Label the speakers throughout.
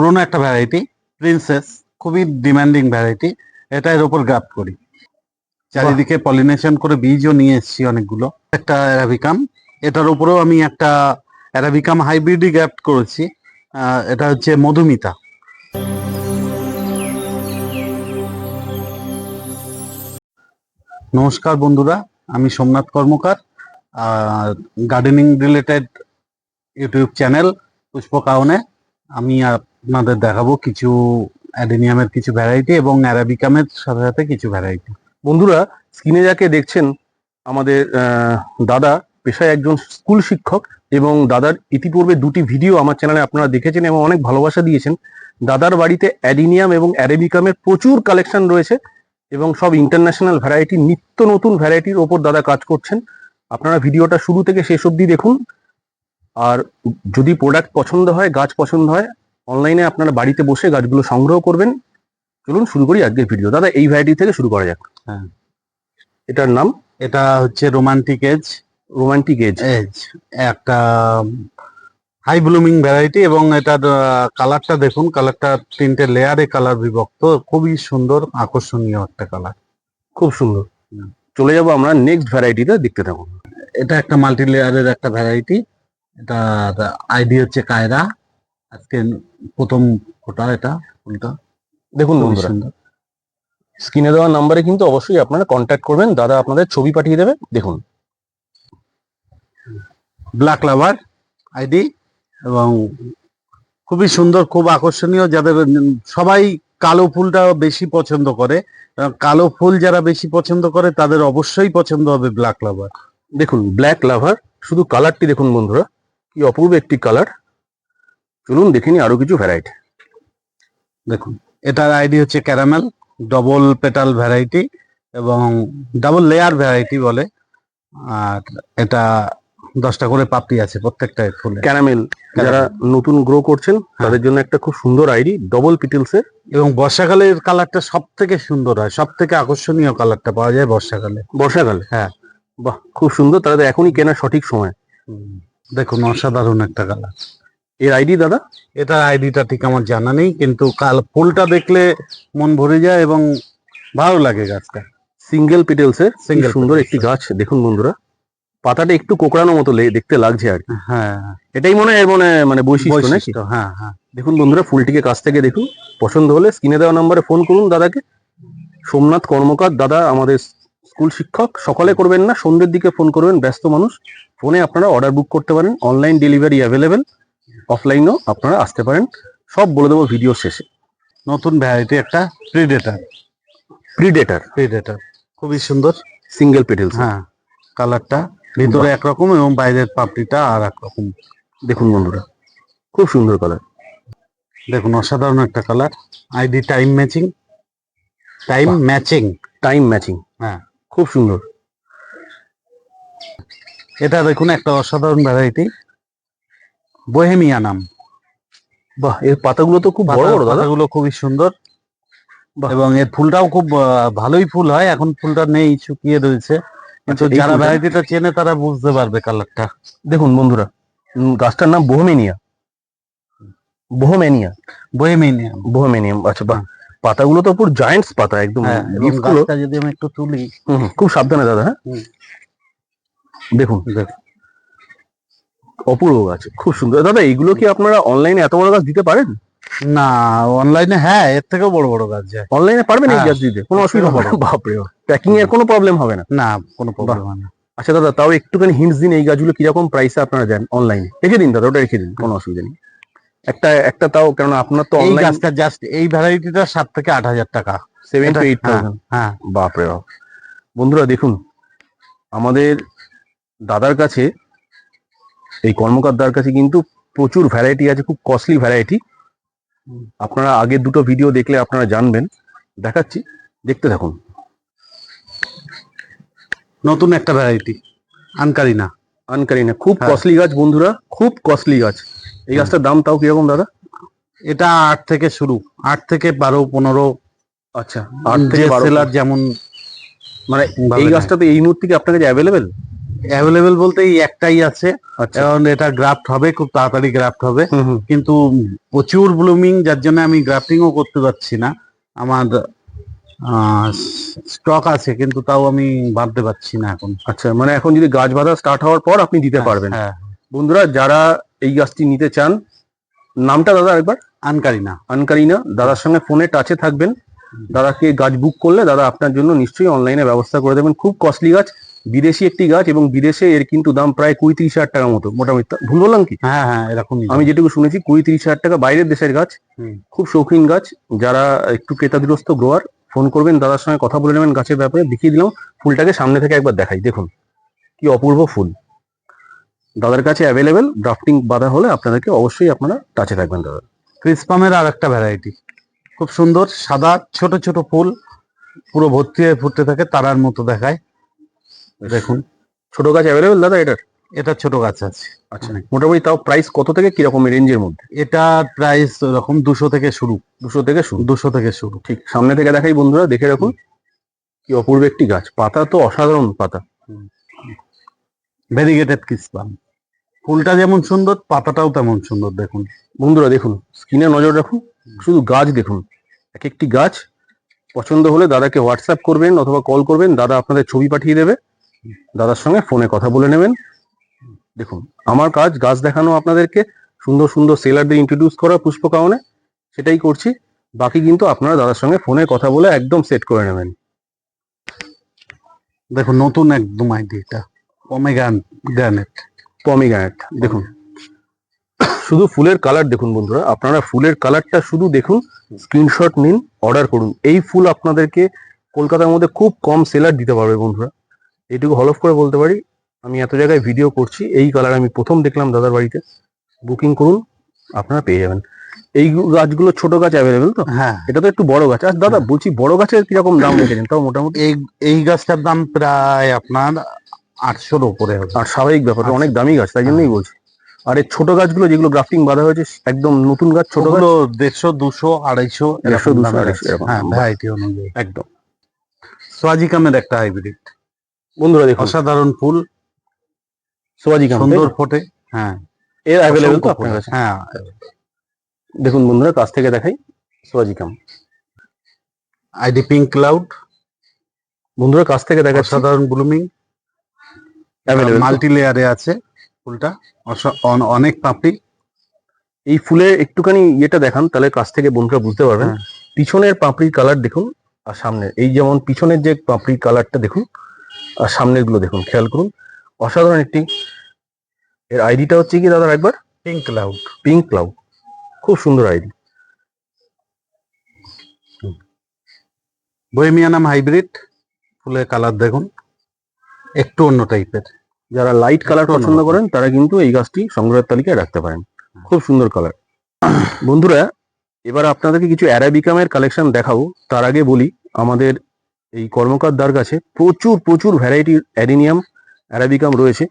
Speaker 1: পুরোনো একটা variety princess খুবই ডিমান্ডিং ভ্যারাইটি এটা এর উপর গ্রাফট করি। চারিদিকে পলিনেশন করে বীজও নিয়ে এসেছি অনেকগুলো। একটা অ্যারাবিকাম এটার উপরেও আমি একটা অ্যারাবিকাম হাইব্রিডই গ্রাফট করেছি। এটা হচ্ছে মধুমিতা। নমস্কার বন্ধুরা আমি Somnath Karmakar gardening related YouTube channel Pushpa কাউনে আমি আপনাদের দেখাবো কিছু অ্যাডেনিয়ামের কিছু ভ্যারাইটি এবং অ্যারাবিকামের সাথে সাথে কিছু ভ্যারাইটি
Speaker 2: বন্ধুরা, স্ক্রিনে যাকে দেখছেন, আমাদের দাদা পেশায় একজন স্কুল শিক্ষক এবং দাদার ইতিপূর্বে দুটি ভিডিও আমার চ্যানেলে আপনারা দেখেছেন এবং অনেক ভালোবাসা দিয়েছেন। দাদার বাড়িতে অ্যাডিনিয়াম এবং অ্যারেবিকামের প্রচুর কালেকশন রয়েছে এবং সব ইন্টারন্যাশনাল ভ্যারাইটি নিত্য নতুন ভ্যারাইটির ওপর দাদা কাজ করছেন। আপনারা ভিডিওটা শুরু থেকে শেষ অবধি দেখুন। আর যদি প্রোডাক্ট পছন্দ হয়, গাছ পছন্দ হয় অনলাইনে আপনারা বাড়িতে বসে গাছগুলো সংগ্রহ করবেন। চলুন শুরু করি আজকের ভিডিও দাদা এই ভ্যারাইটি থেকে শুরু করা যাক।
Speaker 1: হ্যাঁ।
Speaker 2: এটার নাম?
Speaker 1: এটা হচ্ছে romantic edge
Speaker 2: romantic edge
Speaker 1: edge একটা হাই ব্লুমিং ভ্যারাইটি এবং এটার কালারটা দেখুন। কালারটা তিনটে লেয়ারে কালার বিভক্ত। খুবই সুন্দর আকর্ষণীয় একটা কালার
Speaker 2: খুব সুন্দর। চলে যাব আমরা নেক্সট ভ্যারাইটিতে দেখতে থাকুন।
Speaker 1: এটা একটা মাল্টি লেয়ারের একটা ভ্যারাইটি এটা আইডি হচ্ছে কায়রা। আজকে প্রথম ফোটা এটা ফুলটা
Speaker 2: দেখুন বন্ধুরা স্ক্রিনে দেওয়া নাম্বারে কিন্তু অবশ্যই আপনারা কন্ট্যাক্ট করবেন দাদা আপনাদের ছবি পাঠিয়ে দেবে দেখুন।
Speaker 1: ব্ল্যাক লাভার আইডি এবং খুবই সুন্দর খুব আকর্ষণীয় যাদের সবাই কালো ফুলটা বেশি পছন্দ করে। কালো ফুল যারা বেশি পছন্দ করে তাদের অবশ্যই পছন্দ হবে ব্ল্যাক লাভার
Speaker 2: দেখুন ব্ল্যাক লাভার শুধু কালারটি দেখুন বন্ধুরা কি অপূর্ব একটি কালার চলুন দেখিনি আরও কিছু ভ্যারাইটি
Speaker 1: দেখুন এটার আইডি হচ্ছে ক্যারামেল ডবল পেটাল ভ্যারাইটি এবং ডাবল লেয়ার ভ্যারাইটি বলে। আর এটা দশটা করে পাপড়ি আছে প্রত্যেকটা ফুল।
Speaker 2: ক্যারামেল যারা নতুন গ্রো করছেন তাদের জন্য একটা খুব সুন্দর আইডি ডবল পিটেলস এর।
Speaker 1: এবং বর্ষাকালের কালারটা সব থেকে সুন্দর হয় সব থেকে আকর্ষণীয় কালারটা পাওয়া যায় বর্ষাকালে।
Speaker 2: বর্ষাকালে?
Speaker 1: হ্যাঁ।
Speaker 2: বাহ খুব সুন্দর তাহলে এখনই কেনার সঠিক সময়।
Speaker 1: দেখুন অসাধারণ একটা কালার
Speaker 2: এর আইডি দাদা?
Speaker 1: এটা আইডিটা ঠিক আমার জানা নেই কিন্তু কাল ফুলটা দেখলে মন ভরে যায় এবং ভালো লাগে গাছটা।
Speaker 2: সিঙ্গেল পিটেলস এর? সিঙ্গেল সুন্দর একটি গাছ দেখুন বন্ধুরা। পাতাটা একটু কোকড়ানো মতো দেখতে লাগছে আর কি।
Speaker 1: হ্যাঁ।
Speaker 2: এটাই মনে হয় মনে মানে বৈশিষ্ট্য নাকি?
Speaker 1: হ্যাঁ হ্যাঁ।
Speaker 2: দেখুন বন্ধুরা ফুলটিকে কাছ থেকে দেখুন। পছন্দ হলে স্ক্রিনে দেওয়া নম্বরে ফোন করুন দাদাকে। সোমনাথ কর্মকার দাদা আমাদের স্কুল শিক্ষক। সকালে করবেন না সন্ধ্যের দিকে ফোন করবেন ব্যস্ত মানুষ। ফোনে আপনারা অর্ডার বুক করতে পারেন। অনলাইন ডেলিভারি অ্যাভেলেবেল অফলাইনও আপনারা আসতে পারেন। সব বলে দেবো ভিডিও শেষে।
Speaker 1: নতুন ভ্যারাইটি একটা প্রিডেটার
Speaker 2: প্রিডেটার
Speaker 1: প্রিডেটার খুবই সুন্দর।
Speaker 2: সিঙ্গেল পেটেলস
Speaker 1: হ্যাঁ। কালারটা ভিতরে একরকম এবং বাইরের পাপড়িটা আর একরকম।
Speaker 2: দেখুন বন্ধুরা খুব সুন্দর কালার
Speaker 1: দেখুন অসাধারণ একটা colour ID time matching time matching
Speaker 2: time matching
Speaker 1: হ্যাঁ।
Speaker 2: খুব সুন্দর।
Speaker 1: এটা দেখুন একটা অসাধারণ ভ্যারাইটি বোহেমিয়া নাম।
Speaker 2: বাহ এর পাতাগুলো তো খুব বড় বড়
Speaker 1: পাতাগুলো খুবই সুন্দর। এবং এর ফুলটাও খুব ভালোই ফুল হয় এখন ফুলটা নেই শুকিয়ে রয়েছে। কিন্তু
Speaker 2: আচ্ছা,
Speaker 1: যারা ভ্যারাইটিটা চেনে তারা বুঝতে পারবে কালারটা।
Speaker 2: দেখুন বন্ধুরা গাছটার নাম বোহমেনিয়া। বোহমেনিয়া।
Speaker 1: বোহেমিয়া
Speaker 2: বোহমেনিয়াম আচ্ছা বাহ। পাতাগুলো তো পুরো জায়েন্টস পাতা একদম
Speaker 1: হ্যাঁ যদি আমি একটু তুলি।
Speaker 2: খুব সাবধানে দাদা হ্যাঁ? দেখুন।
Speaker 1: দেখুন,
Speaker 2: অপূর্ব গাছ খুব সুন্দর। দাদা এইগুলো কি আপনারা অনলাইনে এত বড় গাছ দিতে পারেন?
Speaker 1: না অনলাইনে হ্যাঁ এর থেকেও বড় বড় গাছ যায়।
Speaker 2: অনলাইনে পারবেন এই
Speaker 1: হ্যাঁ,
Speaker 2: গাছ দিতে কোনো অসুবিধা হবে না। বাপরে প্যাকিং এর কোনো প্রবলেম হবে না।
Speaker 1: না কোনো প্রবলেম হবে না।
Speaker 2: আচ্ছা দাদা তাও একটুখানি হিন্টস দিন এই গাছগুলো কীরকম প্রাইসে আপনারা দেন অনলাইনে রেখে দিন দাদা ওটা রেখে দিন কোনো অসুবিধা নেই। একটা একটা তাও কেননা আপনার তো
Speaker 1: এই গাছটা জাস্ট এই ভ্যারাইটিটা সাত থেকে আট হাজার টাকা।
Speaker 2: সেভেন টু এইট
Speaker 1: হ্যাঁ, হ্যাঁ।
Speaker 2: বাপরে বাপ। বন্ধুরা দেখুন আমাদের দাদার কাছে এই কর্মকার দাদার কাছে কিন্তু প্রচুর ভ্যারাইটি আছে খুব কস্টলি ভ্যারাইটি আপনারা আগে দুটো ভিডিও দেখলে আপনারা জানবেন। দেখাচ্ছি দেখতে থাকুন।
Speaker 1: নতুন একটা ভ্যারাইটি আনকারি না
Speaker 2: আনকারি না খুব
Speaker 1: হ্যাঁ।
Speaker 2: কস্টলি গাছ বন্ধুরা খুব কস্টলি গাছ। এই গাছটার দাম তাও কীরকম দাদা?
Speaker 1: এটা আট থেকে শুরু আট থেকে বারো পনেরো।
Speaker 2: আচ্ছা আট থেকে
Speaker 1: সেলার যেমন
Speaker 2: মানে এই গাছটা তো এই মুহূর্তে কি আপনার কাছে অ্যাভেলেবেল
Speaker 1: অ্যাভেলেবেল বলতে এই একটাই আছে।
Speaker 2: আচ্ছা।
Speaker 1: কারণ এটা গ্রাফট হবে খুব তাড়াতাড়ি গ্রাফট হবে। কিন্তু প্রচুর ব্লুমিং যার জন্য আমি গ্রাফটিংও করতে পারছি না। আমার স্টক আছে কিন্তু তাও আমি বাঁধতে পারছি না এখন।
Speaker 2: আচ্ছা মানে এখন যদি গাছ বাঁধা স্টার্ট হওয়ার পর আপনি দিতে পারবেন।
Speaker 1: হ্যাঁ।
Speaker 2: বন্ধুরা যারা এই গাছটি নিতে চান নামটা দাদা একবার
Speaker 1: আনকারিনা।
Speaker 2: আনকারিনা দাদার সঙ্গে ফোনে টাচে থাকবেন। দাদাকে গাছ বুক করলে দাদা আপনার জন্য নিশ্চয়ই অনলাইনে ব্যবস্থা করে দেবেন। খুব কস্টলি গাছ বিদেশি একটি গাছ এবং বিদেশে এর কিন্তু দাম প্রায় কুড়ি তিরিশ হাজার টাকার মতো মোটামুটি। ভুল বললাম কি?
Speaker 1: হ্যাঁ হ্যাঁ এরকম
Speaker 2: আমি যেটুকু শুনেছি কুড়ি তিরিশ হাজার টাকা বাইরের দেশের গাছ খুব শৌখিন গাছ। যারা একটু ক্রেতাদুরস্ত গ্রোয়ার ফোন করবেন দাদার সঙ্গে কথা বলে নেবেন গাছের ব্যাপারে দেখিয়ে দিলাম ফুলটাকে সামনে থেকে একবার দেখাই। দেখুন কি অপূর্ব ফুল। দাদার কাছে অ্যাভেলেবেল ড্রাফটিং বাধা হলে আপনাদেরকে অবশ্যই আপনারা টাচে থাকবেন দাদা।
Speaker 1: ক্রিসপামের আর একটা ভ্যারাইটি খুব সুন্দর সাদা ছোট ছোট ফুল পুরো ভর্তি হয়ে ফুটতে থাকে তারার মতো দেখায়। দেখুন।
Speaker 2: ছোট গাছ অ্যাভেলেবেল দাদা এটার?
Speaker 1: এটা ছোট গাছ আছে।
Speaker 2: আচ্ছা মোটামুটি তাও প্রাইস কত থেকে কীরকম রেঞ্জের মধ্যে?
Speaker 1: এটা প্রাইস এরকম দুশো থেকে শুরু।
Speaker 2: দুশো থেকে শুরু?
Speaker 1: দুশো থেকে শুরু।
Speaker 2: ঠিক সামনে থেকে দেখাই বন্ধুরা দেখে রাখুন। কি অপূর্ব একটি গাছ। পাতা তো অসাধারণ পাতা।
Speaker 1: ভেরিগেটেড ক্রিসপাম ফুলটা যেমন সুন্দর পাতাটাও তেমন সুন্দর দেখুন।
Speaker 2: বন্ধুরা দেখুন স্ক্রিনে নজর রাখুন শুধু গাছ দেখুন। এক একটি গাছ পছন্দ হলে দাদাকে হোয়াটসঅ্যাপ করবেন অথবা কল করবেন দাদা আপনাদের ছবি পাঠিয়ে দেবে। দাদার সঙ্গে ফোনে কথা বলে নেবেন। দেখুন আমার কাজ গাছ দেখানো আপনাদেরকে সুন্দর সুন্দর সেলারদের ইন্ট্রোডিউস করা পুষ্পকাওনে সেটাই করছি। বাকি কিন্তু আপনারা দাদার সঙ্গে ফোনে কথা বলে একদম সেট করে নেবেন।
Speaker 1: দেখুন নতুন একদম আইডিয়াটা পমেগান গ্রানেট
Speaker 2: পমিগ্রানেট দেখুন। শুধু ফুলের কালার দেখুন বন্ধুরা আপনারা ফুলের কালারটা শুধু দেখুন স্ক্রিনশট নিন অর্ডার করুন। এই ফুল আপনাদেরকে কলকাতার মধ্যে খুব কম সেলার দিতে পারবে বন্ধুরা। এইটুকু হলফ করে বলতে পারি আমি এত জায়গায় ভিডিও করছি এই কালার আমি প্রথম দেখলাম দাদার বাড়িতে। বুকিং করুন আপনারা পেয়ে যাবেন। এই গাছগুলো ছোট গাছ অ্যাভেলেবেল তো?
Speaker 1: হ্যাঁ।
Speaker 2: এটা তো একটু বড় গাছ। আর দাদা বলছি বড় গাছের কীরকম দাম রেখেছেন? তাও মোটামুটি?
Speaker 1: এই এই গাছটার দাম প্রায় আপনার আটশোর উপরে হবে।
Speaker 2: আর স্বাভাবিক ব্যাপার অনেক দামি গাছ তাই জন্যই বলছি। আর এই ছোট গাছগুলো যেগুলো গ্রাফটিং বাঁধা হয়েছে একদম নতুন গাছ ছোট গাছ?
Speaker 1: দেড়শো দুশো আড়াইশো
Speaker 2: দেড়শো, দুশো, আড়াইশো
Speaker 1: হ্যাঁ ভ্যারাইটি অনুযায়ী।
Speaker 2: একদম।
Speaker 1: সোয়াজিকামের একটা হাইব্রিড
Speaker 2: বন্ধুরা দেখুন।
Speaker 1: অসাধারণ ফুল।
Speaker 2: সোয়াজি
Speaker 1: সুন্দর ফোটে হ্যাঁ।
Speaker 2: এর অ্যাভেলেবল তো আপনার কাছে।
Speaker 1: হ্যাঁ।
Speaker 2: দেখুন বন্ধুরা কাছ থেকে দেখাই সোয়াজি কাম
Speaker 1: আইডি পিঙ্ক ক্লাউড।
Speaker 2: বন্ধুরা কাছ থেকে দেখাচ্ছি।
Speaker 1: অসাধারণ ব্লুমিং। মাল্টি লেয়ারে আছে ফুলটা। অন- অনেক পাপড়ি।
Speaker 2: এই ফুলের একটুখানি ইয়েটা দেখান তাহলে কাছ থেকে বন্ধুরা বুঝতে পারবেন।
Speaker 1: হ্যাঁ।
Speaker 2: পিছনের পাপড়ির কালার দেখুন আর সামনের। এই যেমন পিছনের যে পাপড়ির কালারটা দেখুন আর সামনেরগুলো দেখুন খেয়াল করুন। অসাধারণ একটি এর আইডিটা হচ্ছে কি দাদা একবার
Speaker 1: পিঙ্ক ক্লাউড
Speaker 2: পিঙ্ক ক্লাউড খুব সুন্দর আইডি
Speaker 1: বহেমিয়ানাম হাইব্রিড ফুলের কালার দেখুন। একটু অন্য টাইপের
Speaker 2: যারা লাইট কালার পছন্দ করেন তারা কিন্তু এই গাছটি সংগ্রহের তালিকায় রাখতে পারেন। খুব সুন্দর কালার বন্ধুরা এবার আপনাদেরকে কিছু অ্যারাবিকামের কালেকশন দেখাবো। তার আগে বলি আমাদের এই কর্মকার কাছে প্রচুর প্রচুর ভ্যারাইটি অ্যাডিনিয়াম, অ্যারাবিকাম রয়েছে।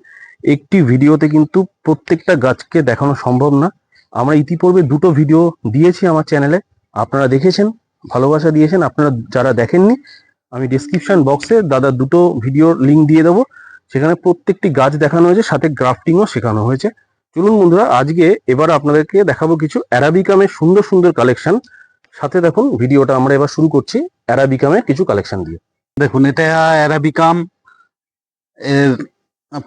Speaker 2: একটি ভিডিওতে কিন্তু প্রত্যেকটা গাছকে দেখানো সম্ভব না। আমরা ইতিপূর্বে দুটো ভিডিও দিয়েছি আমার চ্যানেলে আপনারা দেখেছেন, ভালোবাসা দিয়েছেন। আপনারা যারা দেখেননি, আমি ডিসক্রিপশন বক্সে দাদা দুটো ভিডিওর লিংক দিয়ে দেবো। সেখানে প্রত্যেকটি গাছ দেখানো হয়েছে, সাথে গ্রাফটিংও শেখানো হয়েছে। চলুন বন্ধুরা, আজকে এবার আপনাদেরকে দেখাবো কিছু অ্যারাবিকামের সুন্দর সুন্দর কালেকশন সাথে দেখুন ভিডিওটা আমরা এবার শুরু করছি অ্যারাবিকামের কিছু কালেকশন দিয়ে।
Speaker 1: দেখুন এটা অ্যারাবিকাম এর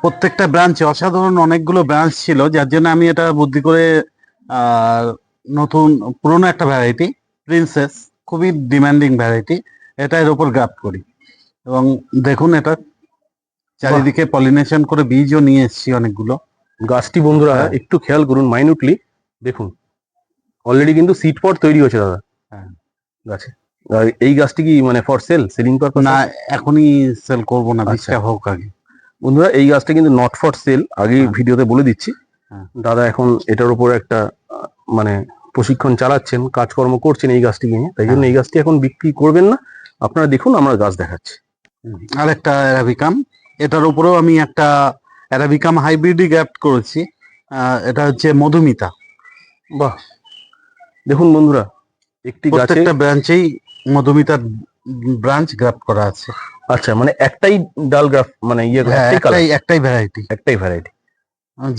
Speaker 1: প্রত্যেকটা ব্রাঞ্চে অসাধারণ অনেকগুলো ব্রাঞ্চ ছিল যার জন্য আমি এটা বুদ্ধি করে নতুন পুরনো একটা ভ্যারাইটি প্রিন্সেস খুবই ডিমান্ডিং ভ্যারাইটি এটা এর উপর গ্রাফট করি। এবং দেখুন এটা চারিদিকে পলিনেশন করে বীজও নিয়ে এসেছি অনেকগুলো।
Speaker 2: গাছটি বন্ধুরা
Speaker 1: হ্যাঁ।
Speaker 2: একটু খেয়াল করুন মাইনুটলি দেখুন। অলরেডি কিন্তু সিট পট তৈরি হয়েছে দাদা।
Speaker 1: হ্যাঁ।
Speaker 2: গাছে। এই গাছটি কি মানে ফর সেল সেলিং পারপাস
Speaker 1: না এখনই সেল করব না
Speaker 2: আচ্ছা।
Speaker 1: বীজটা হোক আগে।
Speaker 2: বন্ধুরা এই গাছটা কিন্তু নট ফর সেল আগে
Speaker 1: হ্যাঁ।
Speaker 2: ভিডিওতে বলে দিচ্ছি।
Speaker 1: হ্যাঁ।
Speaker 2: দাদা এখন এটার উপর একটা মানে প্রশিক্ষণ চালাচ্ছেন কাজকর্ম করছেন এই গাছটি নিয়ে। তাই জন্য এই গাছটি এখন বিক্রি করবেন না। আপনারা দেখুন আমরা গাছ দেখাচ্ছি।
Speaker 1: আর একটা অ্যারাবিকাম এটার উপরেও আমি একটা অ্যারাবিকাম হাইব্রিডই গ্যাপ্ট করেছি। এটা হচ্ছে মধুমিতা।
Speaker 2: বাহ। দেখুন বন্ধুরা একটি গাছে
Speaker 1: প্রত্যেকটা ব্রাঞ্চেই মধুমিতার ব্রাঞ্চ গ্রাফট করা আছে।
Speaker 2: আচ্ছা মানে একটাই ডাল গ্রাফ মানে ইয়ে
Speaker 1: হ্যাঁ
Speaker 2: একটাই
Speaker 1: একটাই ভ্যারাইটি
Speaker 2: একটাই ভ্যারাইটি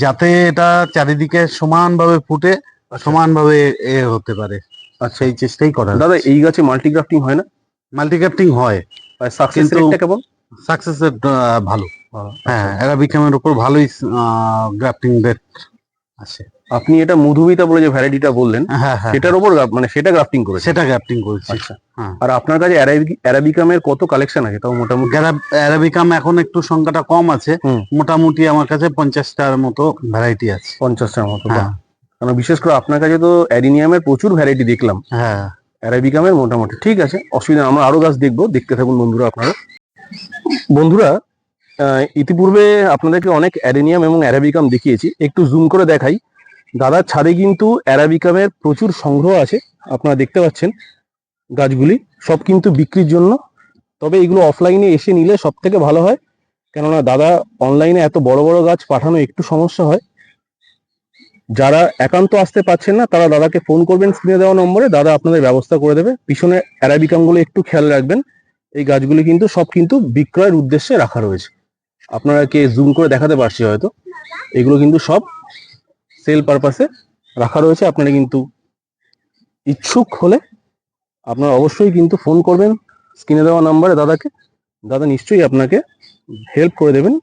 Speaker 1: যাতে এটা চারিদিকে সমানভাবে ফুটে সমানভাবে এ হতে পারে।
Speaker 2: আচ্ছা
Speaker 1: সেই চেষ্টাই করা
Speaker 2: দাদা এই গাছে মাল্টি গ্রাফটিং হয় না?
Speaker 1: মাল্টিক্যাপ্টিং হয়।
Speaker 2: সাকসেস রেটটা কেমন?
Speaker 1: সাকসেসের ভালো। হ্যাঁ অ্যারাবিকামের উপর ভালোই গ্রাফটিং রেট আছে
Speaker 2: আপনি এটা মধুমিতা বলে যে ভ্যারাইটিটা বললেন
Speaker 1: হ্যাঁ হ্যাঁ
Speaker 2: সেটার উপর মানে সেটা গ্রাফটিং করে
Speaker 1: সেটা গ্রাফটিং করেছি।
Speaker 2: আচ্ছা।
Speaker 1: হ্যাঁ।
Speaker 2: আর আপনার কাছে অ্যারাবিক- অ্যারাবিকামের কত কালেকশন আছে? তাও মোটামুটি
Speaker 1: অ্যারাবিকাম এখন একটু সংখ্যাটা কম আছে। মোটামুটি আমার কাছে পঞ্চাশটার মতো ভ্যারাইটি আছে।
Speaker 2: পঞ্চাশটার মতো কারণ বিশেষ করে আপনার কাছে তো অ্যাডিনিয়ামের প্রচুর ভ্যারাইটি দেখলাম।
Speaker 1: হ্যাঁ।
Speaker 2: অ্যারাবিকামের মোটামুটি। ঠিক আছে অসুবিধা আমরা আরও গাছ দেখব। দেখতে থাকুন বন্ধুরা আপনারা। বন্ধুরা ইতিপূর্বে আপনাদেরকে অনেক অ্যারেনিয়াম এবং অ্যারাবিকাম দেখিয়েছি। একটু জুম করে দেখাই। দাদার ছাদে কিন্তু অ্যারাবিকামের প্রচুর সংগ্রহ আছে। আপনারা দেখতে পাচ্ছেন গাছগুলি, সব কিন্তু বিক্রির জন্য। তবে এগুলো অফলাইনে এসে নিলে সব থেকে ভালো হয়। কেননা দাদা অনলাইনে এত বড় বড় গাছ পাঠানো একটু সমস্যা হয়। যারা একান্ত আসতে পারছেন না, তারা দাদাকে ফোন করবেন স্ক্রিনে দেওয়া নম্বরে। দাদা আপনাদের ব্যবস্থা করে দেবে। পিছনে অ্যারাবিকামগুলো একটু খেয়াল রাখবেন। এই গাছগুলি কিন্তু সব কিন্তু বিক্রয়ের উদ্দেশ্যে রাখা রয়েছে। আপনারা কে জুম করে দেখাতে পারছি হয়তো। এগুলো কিন্তু সব সেল পারপাসে রাখা রয়েছে। আপনারা কিন্তু ইচ্ছুক হলে আপনারা অবশ্যই কিন্তু ফোন করবেন। স্ক্রিনে দেওয়া নাম্বারে দাদাকে। দাদা নিশ্চয়ই আপনাকে হেল্প করে দেবেন।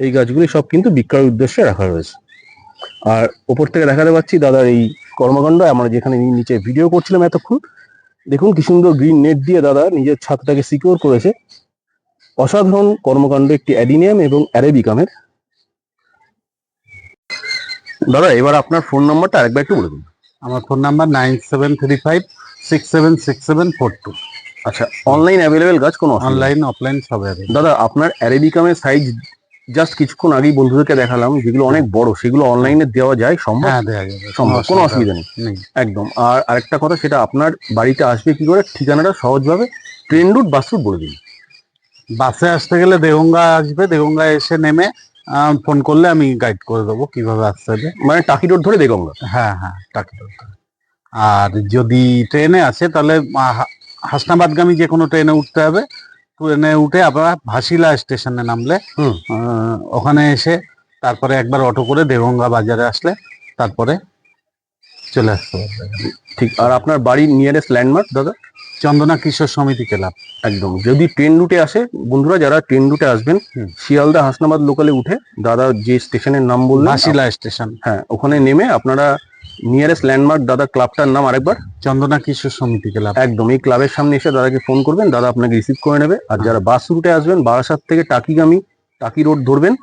Speaker 2: এই গাছগুলি সব কিন্তু বিক্রয়ের উদ্দেশ্যে রাখা রয়েছে। আর ওপর থেকে দেখাতে পাচ্ছি দাদার এই কর্মকাণ্ড। আমরা যেখানে নিচে ভিডিও করছিলাম এতক্ষণ, দেখুন কি সুন্দর গ্রিন নেট দিয়ে দাদা নিজের ছাদটাকে সিকিউর করেছে। অসাধারণ কর্মকাণ্ড, একটি অ্যাডিনিয়াম এবং অ্যারেবিকামের দাদা এবার আপনার ফোন নাম্বারটা আরেকবার একটু বলে দিন।
Speaker 1: আমার phone number nine seven three five six seven six seven four two
Speaker 2: আচ্ছা অনলাইন অ্যাভেলেবেল গাছ কোনো অনলাইন
Speaker 1: অফলাইন সব আছে
Speaker 2: দাদা আপনার অ্যারেবিকামের সাইজ জাস্ট কিছুক্ষণ আগেই বন্ধুদেরকে দেখালাম যেগুলো অনেক বড় সেগুলো অনলাইনে দেওয়া যায় সম্ভব?
Speaker 1: হ্যাঁ
Speaker 2: সম্ভব কোনো অসুবিধা নেই।
Speaker 1: নেই।
Speaker 2: একদম আর আরেকটা কথা সেটা আপনার বাড়িতে আসবে কি করে ঠিকানাটা সহজভাবে ট্রেন রুট বাস রুট বলে দিন।
Speaker 1: বাসে আসতে গেলে দেগঙ্গা আসবে দেগঙ্গা এসে নেমে ফোন করলে আমি গাইড করে দেবো কীভাবে আসতে হবে।
Speaker 2: মানে টাকি রোড ধরে দেগঙ্গা
Speaker 1: হ্যাঁ হ্যাঁ টাকি দরকার আর যদি ট্রেনে আসে তাহলে হাসনাবাদগামী যে কোনো ট্রেনে উঠতে হবে। ট্রেনে উঠে আবার ভাসিলা স্টেশনে নামলে ওখানে এসে তারপরে একবার অটো করে দেগঙ্গা বাজারে আসলে তারপরে চলে আসতে পারবে
Speaker 2: ঠিক আর আপনার বাড়ির নিয়ারেস্ট ল্যান্ডমার্ক দাদা?
Speaker 1: চন্দনা কিশোর সমিতি ক্লাব।
Speaker 2: একদম যদি ট্রেন রুটে আসে বন্ধুরা যারা ট্রেন রুটে আসবেন শিয়ালদা হাসনাবাদ লোকালে উঠে দাদা যে স্টেশনের নাম বললেন
Speaker 1: ভাসিলা স্টেশন
Speaker 2: হ্যাঁ ওখানে নেমে আপনারা নিয়ারেস্ট ল্যান্ডমার্ক দাদা ক্লাবটার নাম আরেকবার।
Speaker 1: চন্দনা কিশোর সমিতি ক্লাব।
Speaker 2: একদম এই ক্লাবের সামনে এসে দাদাকে ফোন করবেন দাদা আপনাকে রিসিভ করে নেবে। আর যারা বাস রুটে আসবেন বারাসাত থেকে টাকিগামী টাকি রোড ধরবেন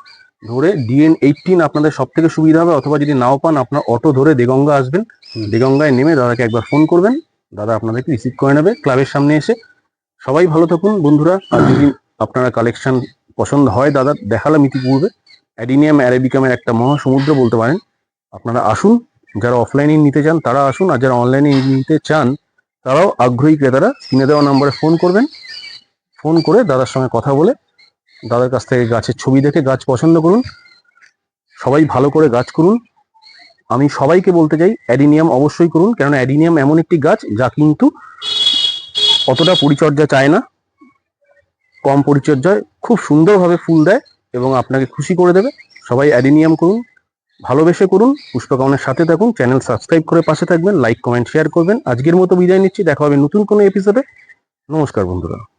Speaker 2: ধরে ডিএন এইটিন আপনাদের সব থেকে সুবিধা হবে অথবা যদি নাও পান আপনার অটো ধরে দেগঙ্গা আসবেন। দেগঙ্গায় নেমে দাদাকে একবার ফোন করবেন। দাদা আপনাদেরকে রিসিভ করে নেবে ক্লাবের সামনে এসে। সবাই ভালো থাকুন বন্ধুরা। আর যদি আপনারা কালেকশন পছন্দ হয় দাদা দেখালাম ইতিপূর্বে। অ্যাডিনিয়াম অ্যারেবিকামের একটা মহাসমুদ্র বলতে পারেন। আপনারা আসুন যারা অফলাইনে নিতে চান তারা আসুন আর যারা অনলাইনে নিতে চান তারাও আগ্রহী ক্রেতারা কিনে দেওয়া নম্বরে ফোন করবেন। ফোন করে দাদার সঙ্গে কথা বলে দাদার কাছ থেকে গাছের ছবি দেখে গাছ পছন্দ করুন। সবাই ভালো করে গাছ করুন। আমি সবাইকে বলতে চাই, অ্যাডিনিয়াম অবশ্যই করুন, কেননা অ্যাডিনিয়াম এমন একটি গাছ যা কিন্তু অতটা পরিচর্যা চায় না। কম পরিচর্যায়, খুব সুন্দরভাবে ফুল দেয় এবং আপনাকে খুশি করে দেবে। সবাই অ্যাডিনিয়াম করুন, ভালোবেসে করুন, পুষ্পকামনের সাথে থাকুন, চ্যানেল সাবস্ক্রাইব করে পাশে থাকবেন, লাইক, কমেন্ট, শেয়ার করবেন। আজকের মতো বিদায় নিচ্ছি, দেখা হবে নতুন কোনো এপিসোডে নমস্কার বন্ধুরা।